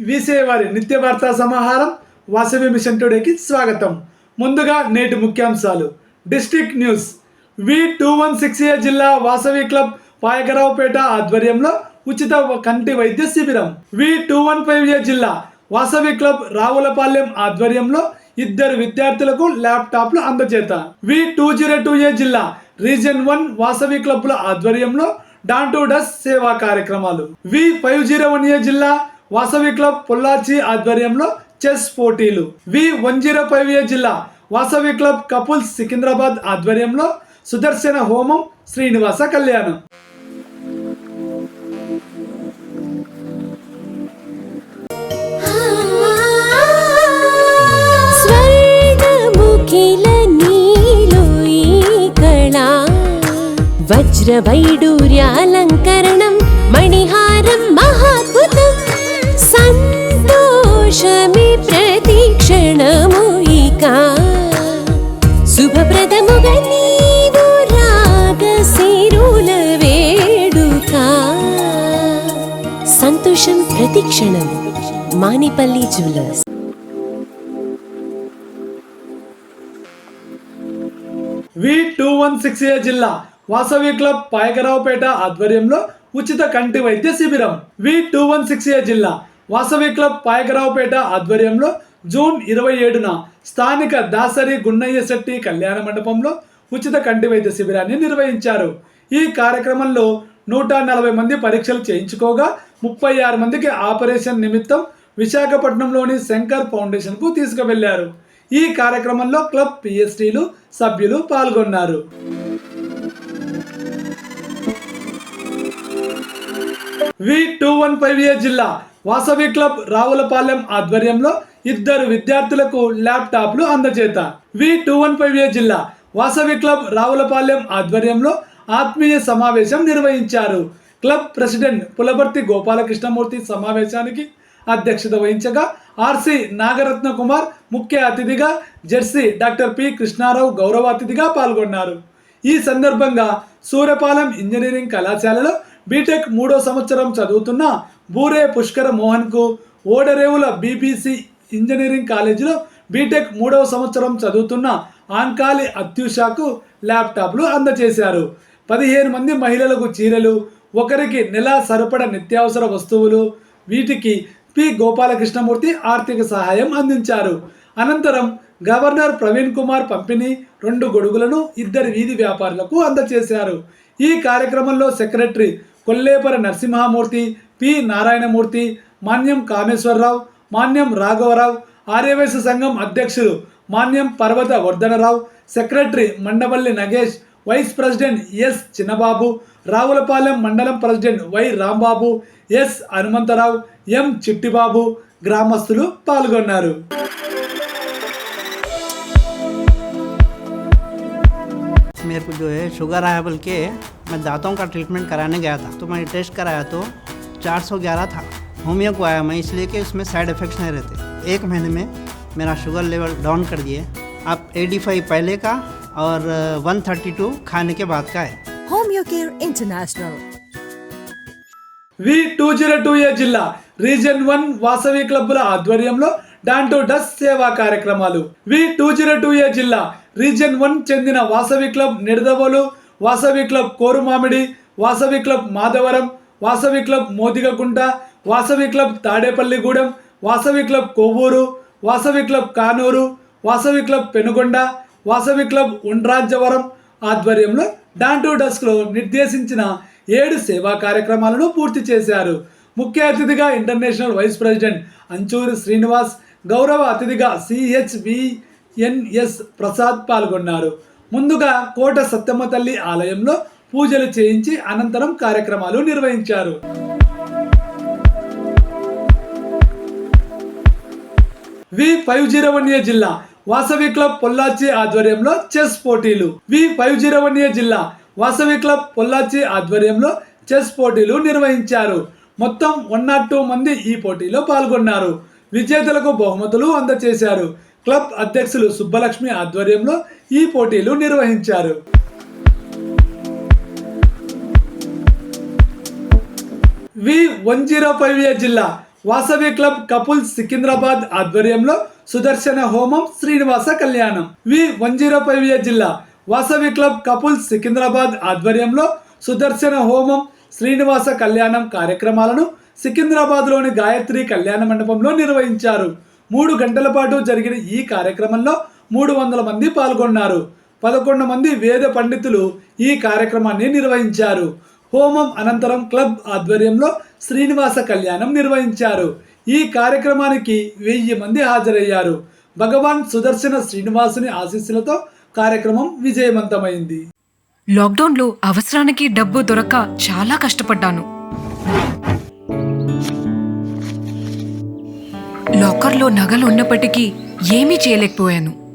వీసే వారి నిత్య వార్తా సమాహారం వాసవి మిషన్ టుడేకి స్వాగతం. ముందుగా నేటి ముఖ్యాంశాలు. District news. V two one six A జిల్లా వాసవి క్లబ్ పాయకరావుపేట ఆధ్వర్యంలో ఉచిత కంటి వైద్య శిబిరం. V two one five A జిల్లా వాసవి క్లబ్ రావులపాలెం ఆధ్వర్యంలో ఇద్దరు విద్యార్థులకు ల్యాప్టాప్లు అందజేత. V two zero two A జిల్లా రీజన్ వన్ వాసవి క్లబ్ల ఆధ్వర్యంలో డాన్ టు డస్ సేవా కార్యక్రమాలు. V five zero one A జిల్లా వాసవి క్లబ్ పొల్లాచి ఆధ్వర్యంలో చెస్ పోటీలు. V one zero five A జిల్లా వాసవి క్లబ్ కపుల్స్ సికింద్రాబాద్ ఆధ్వర్యంలో సుదర్శన హోమం శ్రీనివాస కళ్యాణం. స్వర్గముఖిల నీలో వజ్రవైడూర్యాలంకరణం మణిహారం మహాద్భుతం సంతోషమి ప్రతిక్షణము ఇక. శుభప్రదముగా నీవు రాగ సిరుల వేడుక. సంతోషం ప్రతిక్షణం Manipalli jewellers. V two one six A జిల్లా వాసవి క్లబ్ పాయకరావుపేట ఆధ్వర్యంలో ఉచిత కంటి వైద్య శిబిరం. V two one six A జిల్లా వాసవి క్లబ్ పాయకరావుపేట ఆధ్వర్యంలో జూన్ ఇరవై ఏడున స్థానిక దాసరి గున్నయ్య శెట్టి కళ్యాణ మండపంలో ఉచిత కంటి వైద్య శిబిరాన్ని నిర్వహించారు. ఈ కార్యక్రమంలో నూట నలభై మంది పరీక్షలు చేయించుకోగా ముప్పై ఆరు మందికి ఆపరేషన్ నిమిత్తం విశాఖపట్నంలోని శంకర్ ఫౌండేషన్కు తీసుకువెళ్ళారు. ఈ కార్యక్రమంలో క్లబ్ పిఎస్టీలు సభ్యులు పాల్గొన్నారు. V two one five A జిల్లా వాసవి క్లబ్ రావులపాలెం ఆధ్వర్యంలో ఇద్దరు విద్యార్థులకు ల్యాప్టాప్లు అందజేత. V two one five A జిల్లా వాసవి క్లబ్ రావులపాలెం ఆధ్వర్యంలో ఆత్మీయ సమావేశం నిర్వహించారు. క్లబ్ ప్రెసిడెంట్ పులబర్తి గోపాలకృష్ణమూర్తి సమావేశానికి అధ్యక్షత వహించగా ఆర్సి నాగరత్న కుమార్ ముఖ్య అతిథిగా జెర్సీ డాక్టర్ పి కృష్ణారావు గౌరవ అతిథిగా పాల్గొన్నారు. ఈ సందర్భంగా సూర్యపాలెం ఇంజనీరింగ్ కళాశాలలో బీటెక్ మూడో సంవత్సరం చదువుతున్న బూరే పుష్కర మోహన్కు ఓడరేవుల బీబీసీ ఇంజనీరింగ్ కాలేజీలో బీటెక్ మూడవ సంవత్సరం చదువుతున్న ఆంకాలి అత్యుషాకు ల్యాప్టాప్లు అందజేశారు పదిహేను మంది మహిళలకు చీరలు ఒకరికి నెల సరిపడ నిత్యావసర వస్తువులు వీటికి పి. గోపాలకృష్ణమూర్తి ఆర్థిక సహాయం అందించారు. అనంతరం గవర్నర్ ప్రవీణ్ కుమార్ పంపిణీ రెండు గొడుగులను ఇద్దరు వీధి వ్యాపారులకు అందజేశారు ఈ కార్యక్రమంలో సెక్రటరీ కొల్లేపర నరసింహమూర్తి పి నారాయణమూర్తి మాన్యం కామేశ్వరరావు మాన్యం రాఘవరావు ఆర్యవైశ్య సంఘం అధ్యక్షులు Manyam Parvata Vardhanarao secretary Mandavalli Nagesh vice president S Chinnababu Ravulapalem మండలం president Y Rambabu S Hanumantharao M Chittibabu గ్రామస్తులు పాల్గొన్నారు मेरे को जो है शुगर आया बोल के मैं दांतों का ट्रीटमेंट कराने गया था तो मैंने टेस्ट कराया तो 411 था होमियो को आया मैं इसलिए कि उसमें साइड इफ़ेक्ट्स नहीं रहते एक महीने में मेरा शुगर लेवल डाउन कर दिए अब 85 पहले का और 132 खाने के बाद का है Home Your Care International. V two zero two A జిల్లా రీజన్ వన్ వాసవి క్లబ్బుల ఆధ్వర్యంలో డాంటో డస్ సేవా కార్యక్రమాలు V two zero two A జిల్లా రీజన్ వన్ చెందిన Vasavi club Nidadavolu Vasavi club Korumamidi Vasavi club Madhavaram Vasavi club Modigakunta Vasavi club Tadepalligudem Vasavi club Kovvur Vasavi club Kanuru Vasavi club Penugonda Vasavi club Undrajavaram ఆధ్వర్యంలో డాంటూ డస్క్లో నిర్దేశించిన ఏడు సేవా కార్యక్రమాలను పూర్తి చేశారు. ముఖ్య అతిథిగా international vice president Anchuri Srinivas గౌరవ అతిథిగా సిహెచ్విఎన్ఎస్ ప్రసాద్ పాల్గొన్నారు. ముందుగా కోట సత్తమ్మ తల్లి ఆలయంలో పూజలు చేయించి అనంతరం కార్యక్రమాలు నిర్వహించారు. V five zero one A జిల్లా వాసవి క్లబ్ పొల్లాచి ఆధ్వర్యంలో చెస్ పోటీలు. V five zero one A జిల్లా వాసవి క్లబ్ పొల్లాచి ఆధ్వర్యంలో చెస్ పోటీలు నిర్వహించారు. మొత్తం వన్ నాట్ టూ మంది ఈ పోటీలో పాల్గొన్నారు. విజేతలకు బహుమతులు అందజేశారు క్లబ్ అధ్యక్షులు సుబ్బలక్ష్మి ఆధ్వర్యంలో ఈ పోటీలు నిర్వహించారు. V one zero five A జిల్లా వాసవి క్లబ్ కపుల్ సికింద్రాబాద్ ఆధ్వర్యంలో సుదర్శన హోమం శ్రీనివాస కళ్యాణం. వి వన్ జీరో ఫైవ్ జిల్లా వాసవి క్లబ్ కపుల్ సికింద్రాబాద్ ఆధ్వర్యంలో సుదర్శన హోమం శ్రీనివాస కళ్యాణం కార్యక్రమాలను సికింద్రాబాద్లోని గాయత్రి కళ్యాణ మండపంలో నిర్వహించారు. మూడు గంటల పాటు జరిగిన ఈ కార్యక్రమంలో మూడు వందల మంది పాల్గొన్నారు. పదకొండు మంది వేద పండితులు ఈ కార్యక్రమాన్ని నిర్వహించారు. హోమం అనంతరం క్లబ్ ఆధ్వర్యంలో శ్రీనివాస కళ్యాణం నిర్వహించారు. ఈ కార్యక్రమానికి వెయ్యి మంది హాజరయ్యారు. భగవాన్ సుదర్శన శ్రీనివాసుని ఆశీస్సులతో కార్యక్రమం విజయవంతమైంది. లాక్డౌన్లో అవసరానికి డబ్బు దొరక్క చాలా కష్టపడ్డాను. లాకర్లో నగలు ఉన్నప్పటికీ ఏమీ చేయలేకపోయాను.